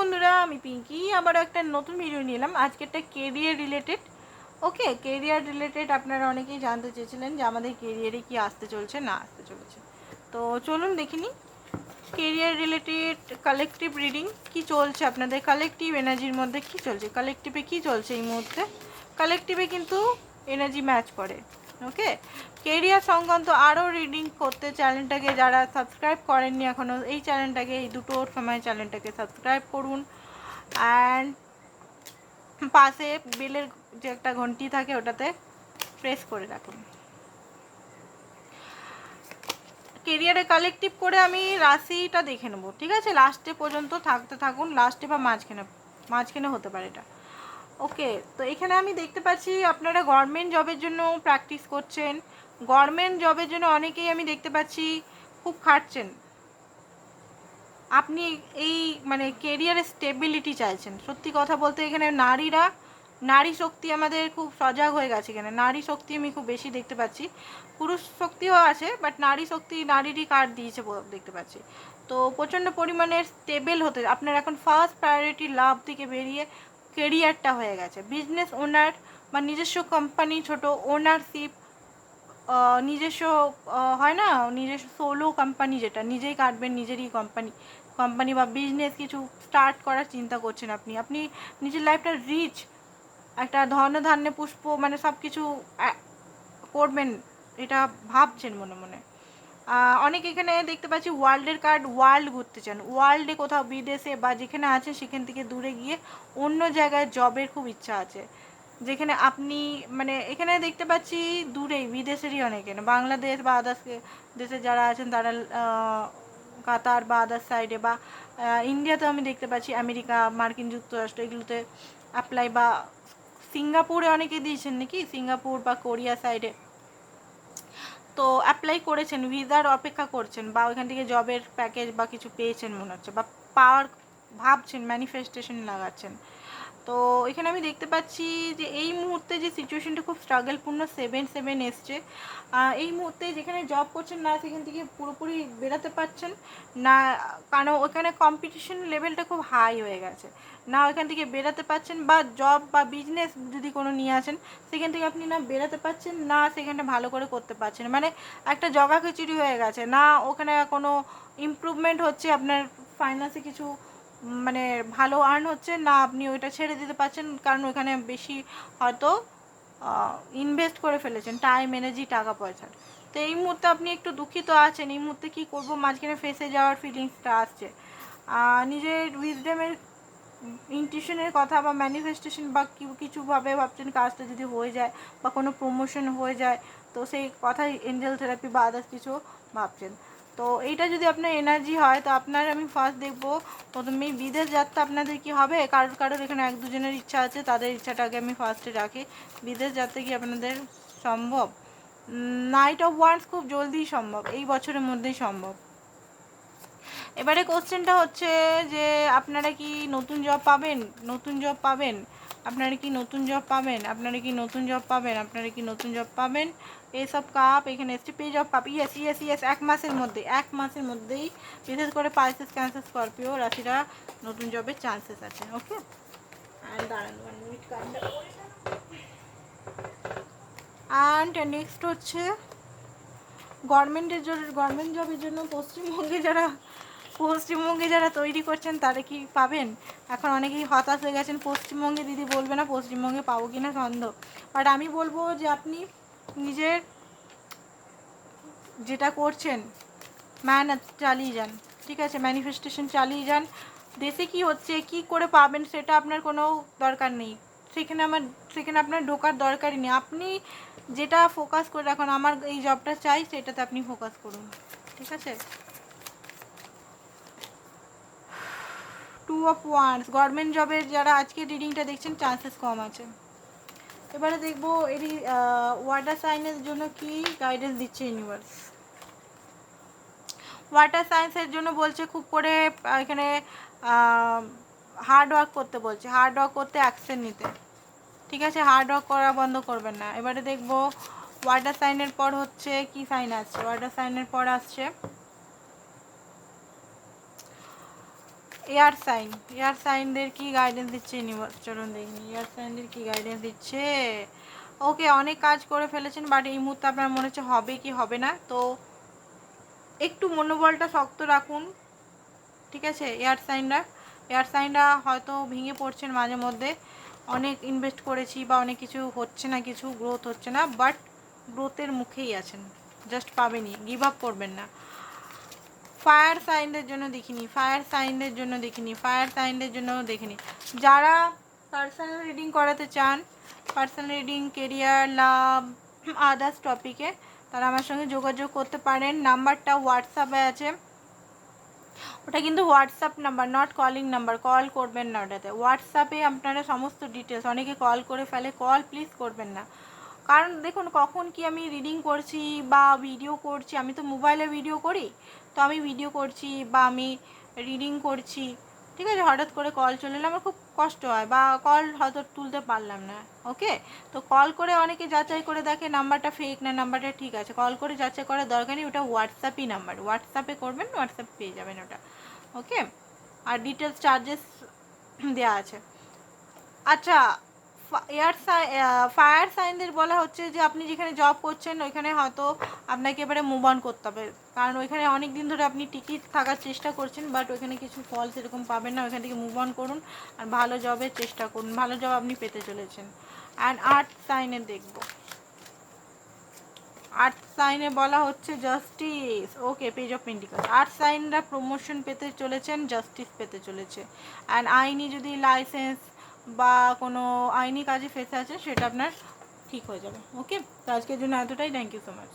বন্ধুরা, আমি পিঙ্কি। আবারও একটা নতুন ভিডিও নিলাম। আজকেরটা career related okay career related আপনারা অনেকেই জানতে চেয়েছিলেন যে আমাদের কেরিয়ারে কি আসতে চলছে, না আসতে চলেছে। তো চলুন দেখিনি কেরিয়ার রিলেটেড কালেকটিভ রিডিং কি চলছে আপনাদের? কালেকটিভ এনার্জির মধ্যে কি চলছে? কালেকটিভে কি চলছে এই মুহূর্তে? কালেকটিভে কিন্তু এনার্জি ম্যাচ করে। ওকে কেরিয়ার সংক্রান্ত আরও রিডিং করতে চ্যানেলটাকে যারা সাবস্ক্রাইব করেননি এখনও এই চ্যানেলটাকে এই দুটোর সময় চ্যানেলটাকে সাবস্ক্রাইব করুন। অ্যান্ড পাশে বেলের যে একটা ঘন্টি থাকে ওটাতে প্রেস করে রাখুন। কেরিয়ারে কালেকটিভ করে আমি রাশিটা দেখে নেব, ঠিক আছে? লাস্টে পর্যন্ত থাকতে থাকুন লাস্টে বা মাঝখানে মাঝখানে হতে পারে এটা। ওকে, তো এখানে আমি দেখতে পাচ্ছি আপনারা গভর্নমেন্ট জবের জন্য প্র্যাকটিস করছেন। গভর্নমেন্ট জবের জন্য অনেকেই আমি দেখতে পাচ্ছি খুব খাটছেন। আপনি এই মানে কেরিয়ারে স্টেবিলিটি চাইছেন। সত্যি কথা বলতে এখানে নারীরা, নারী শক্তি আমাদের খুব সজাগ হয়ে গেছে এখানে। নারী শক্তি আমি খুব বেশি দেখতে পাচ্ছি। পুরুষ শক্তিও আছে বাট নারী শক্তি নারীরই কার্ড দিয়েছে দেখতে পাচ্ছি। তো প্রচণ্ড পরিমাণে স্টেবল হতে, আপনার এখন ফার্স্ট প্রায়োরিটি লাভ থেকে বেরিয়ে কেরিয়ারটা হয়ে গেছে। বিজনেস ওনার বা নিজস্ব কোম্পানি ছোট ওনারশিপ নিজস্ব হয় না? নিজস্ব সোলো কোম্পানি যেটা, নিজেই কাটবেন, নিজেরই কোম্পানি কোম্পানি বা বিজনেস কিছু স্টার্ট করার চিন্তা করছেন আপনি। আপনি নিজের লাইফটা রিচ একটা ধন ধান্যে পুষ্প মানে সব কিছু করবেন, এটা ভাবছেন মনে মনে। অনেক এখানে দেখতে পাচ্ছি ওয়ার্ল্ডের কার্ড, ওয়ার্ল্ড ঘুরতে চান। ওয়ার্ল্ডে কোথাও বিদেশে বা যেখানে আছে, সেখান থেকে দূরে গিয়ে অন্য জায়গায় জবের খুব ইচ্ছা আছে। যেখানে আপনি মানে এখানে দেখতে পাচ্ছি দূরেই, বিদেশেরই অনেকে। বাংলাদেশ বা আদার্স দেশে যারা আছেন, তারা কাতার বা আদার্স সাইডে বা ইন্ডিয়াতেও আমি দেখতে পাচ্ছি, আমেরিকা, মার্কিন যুক্তরাষ্ট্র, এগুলোতে অ্যাপ্লাই বা সিঙ্গাপুরে অনেকে দিয়েছেন নাকি? সিঙ্গাপুর বা কোরিয়া সাইডে তো অ্যাপ্লাই করেছেন ভিসার অপেক্ষা করছেন বা ওইখান থেকে জবের প্যাকেজ বা কিছু পেয়েছেন মনে হচ্ছে বা পাওয়ার ভাবছেন ম্যানিফেস্টেশন লাগাচ্ছেন তো এখানে আমি দেখতে পাচ্ছি যে এই মুহূর্তে যে সিচুয়েশনটা খুব স্ট্রাগলপূর্ণ সেভেন সেভেন এসছে। এই মুহূর্তে যেখানে জব করছেন না, সেখান থেকে পুরোপুরি বেরাতে পারছেন না, কারণ ওখানে কম্পিটিশন লেভেলটা খুব হাই হয়ে গেছে। না ওইখান থেকে বেরাতে পারছেন বা জব বা বিজনেস যদি কোনো নিয়ে আসেন, সেখান থেকে আপনি না বেরাতে পারছেন, না সেখানে ভালো করে করতে পারছেন। মানে একটা জগা খিচুড়ি হয়ে গেছে। না ওখানে কোনো ইমপ্রুভমেন্ট হচ্ছে, আপনার ফাইন্যান্সে কিছু মানে ভালো আর্ন হচ্ছে, না আপনি ওইটা ছেড়ে দিতে পারছেন, কারণ ওখানে বেশি হয়তো ইনভেস্ট করে ফেলেছেন টাইম এনার্জি টাকা পয়সার তো এই মুহূর্তে আপনি একটু দুঃখিত আছেন, এই মুহূর্তে কী করব? মাঝখানে ফেসে যাওয়ার ফিলিংসটা আসছে। নিজের উইজডেমের ইনটিউশনের কথা বা ম্যানিফেস্টেশন বা কিছুভাবে ভাবছেন, কাজটা যদি হয়ে যায় বা কোনো প্রমোশন হয়ে যায়, তো সেই কথাই এঞ্জেল থেরাপি বা আদার্স কিছু ভাবছেন। তো এইটা যদি আপনার এনার্জি হয়, তো আপনার আমি ফার্স্ট দেখব প্রথমেই বিদেশ যাত্রা আপনাদের কি হবে? কারোর কারোর এখানে এক দুজনের ইচ্ছা আছে, তাদের ইচ্ছাটাকে আমি ফার্স্টে রাখি। বিদেশ যাত্রা কি আপনাদের সম্ভব? নাইট অফ ওয়ান্স খুব জলদি সম্ভব, এই বছরের মধ্যেই সম্ভব। এবারে কোশ্চেনটা হচ্ছে যে, আপনারা কি নতুন জব পাবেন? নতুন জব পাবেন? আপনারা কি নতুন জব পাবেন? আপনারা কি নতুন জব পাবেন? আপনারা কি নতুন জব পাবেন? এইসব কাপ এখানে এসছে page of cup yes yes yes এক মাসের মধ্যে, এক মাসের মধ্যেই বিশেষ করে পাইসেস ক্যান্সার স্করপিও রাশিরা নতুন জবের চান্সেস আছে ওকে অ্যান্ড নেক্সট হচ্ছে গভর্নমেন্টের জন্য গভর্নমেন্ট জবের জন্য পশ্চিমবঙ্গে যারা পশ্চিমবঙ্গে যারা তৈরি করছেন, তারা কি পাবেন? এখন অনেকেই হতাশ হয়ে গেছেন, পশ্চিমবঙ্গে দিদি বলবে না, পশ্চিমবঙ্গে পাবো কি না সন্দেহ। বাট আমি বলব যে আপনি নিজের যেটা করছেন মেহনত চালিয়ে যান, ঠিক আছে? ম্যানিফেস্টেশন চালিয়ে যান। দেশে কি হচ্ছে, কি করে পাবেন সেটা আপনার কোনো দরকার নেই। সেখানে আমার, সেখানে আপনার ঢোকার দরকারই নেই। আপনি যেটা ফোকাস করে রাখুন, আমার এই জবটা চাই, সেটাতে আপনি ফোকাস করুন, ঠিক আছে? টু অফ ওয়ান্স গভর্নমেন্ট জবের যারা আজকে রিডিংটা দেখছেন চান্সেস কম আছে। এবারে দেখব এরই ওয়াটার সাইনের জন্য কি গাইডেন্স দিচ্ছে ইউনিভার্স ওয়াটার সায়েন্সের জন্য বলছে খুব করে এখানে হার্ড ওয়ার্ক করতে বলছে। হার্ড ওয়ার্ক করতে অ্যাকশন নিতে। ঠিক আছে হার্ড ওয়ার্ক করা বন্ধ করবেন না। এবারে দেখব ওয়াটার সাইনের পর হচ্ছে কি সাইন আসছে? ওয়াটার সাইনের পর আসছে এয়ার সাইন এয়ার সাইনদের কি গাইডেন্স দিচ্ছে চলুন দেখিনি এয়ার সাইনদের কি গাইডেন্স দিচ্ছে? ওকে অনেক কাজ করে ফেলেছেন বাট এই মুহূর্তে আপনার মনে হচ্ছে হবে কি হবে না? তো একটু মনোবলটা শক্ত রাখুন, ঠিক আছে? এয়ার সাইনরা এয়ার সাইনরা হয়তো ভেঙে পড়ছেন মাঝে মধ্যে। অনেক ইনভেস্ট করেছি বা অনেক কিছু হচ্ছে না, কিছু গ্রোথ হচ্ছে না বাট গ্রোথের মুখেই আছেন। জাস্ট পাবেনই গিভ আপ করবেন না। ফায়ার সাইনদের জন্য দেখিনি, ফায়ার সাইনদের জন্য দেখিনি, ফায়ার সাইনদের জন্য দেখিনি। যারা পার্সোনাল রিডিং করাতে চান personal reading career love others টপিকে তারা আমার সঙ্গে যোগাযোগ করতে পারেন। নাম্বারটা হোয়াটসঅ্যাপে আছে। ওটা কিন্তু WhatsApp number not calling number call করবেন না ওটাতে। হোয়াটসঅ্যাপে আপনারা সমস্ত ডিটেলস অনেকে কল করে ফেলে কল প্লিজ করবেন না। কারণ দেখুন, কখন কি আমি রিডিং করছি বা ভিডিও করছি, আমি তো মোবাইলে ভিডিও করি। তো আমি ভিডিও করছি বা আমি রিডিং করছি, ঠিক আছে? হঠাৎ করে কল চলে এলে, আমার খুব কষ্ট হয় বা কল হয়তো তুলতে পারলাম না ওকে তো কল করে অনেকে যাচাই করে দেখে নাম্বারটা ফেক না নাম্বারটা ঠিক আছে। কল করে যাচাই করার দরকার নেই, ওটা হোয়াটসঅ্যাপই নাম্বার হোয়াটসঅ্যাপে করবেন হোয়াটসঅ্যাপ পেয়ে যাবেন ওটা ওকে আর ডিটেলস চার্জেস দেওয়া আছে। আচ্ছা এয়ার ফায়ার সাইনদের বলা হচ্ছে যে আপনি যেখানে জব করছেন, ওইখানে হয়তো আপনাকে এবারে মুভ অন করতে হবে। কারণ ওইখানে অনেক দিন ধরে আপনি টিকিট থাকার চেষ্টা করছেন বাট ওইখানে কিছু ফল সেরকম পাবেন না। ওইখান থেকে মুভ অন করুন আর ভালো জবের চেষ্টা করুন। ভালো জব আপনি পেতে চলেছেন। অ্যান্ড আর্ট সাইনে দেখব। আর্ট সাইনে বলা হচ্ছে জাস্টিস ওকে পেজ অফ পেন্টিকাল আর্ট সাইনরা প্রমোশন পেতে চলেছেন জাস্টিস পেতে চলেছে। অ্যান্ড আইনি যদি লাইসেন্স বা কোনো আইনি কাজে ফেসে আছে, সেটা আপনার ঠিক হয়ে যাবে। ওকে তো আজকের জন্য এতটাই। Thank you so much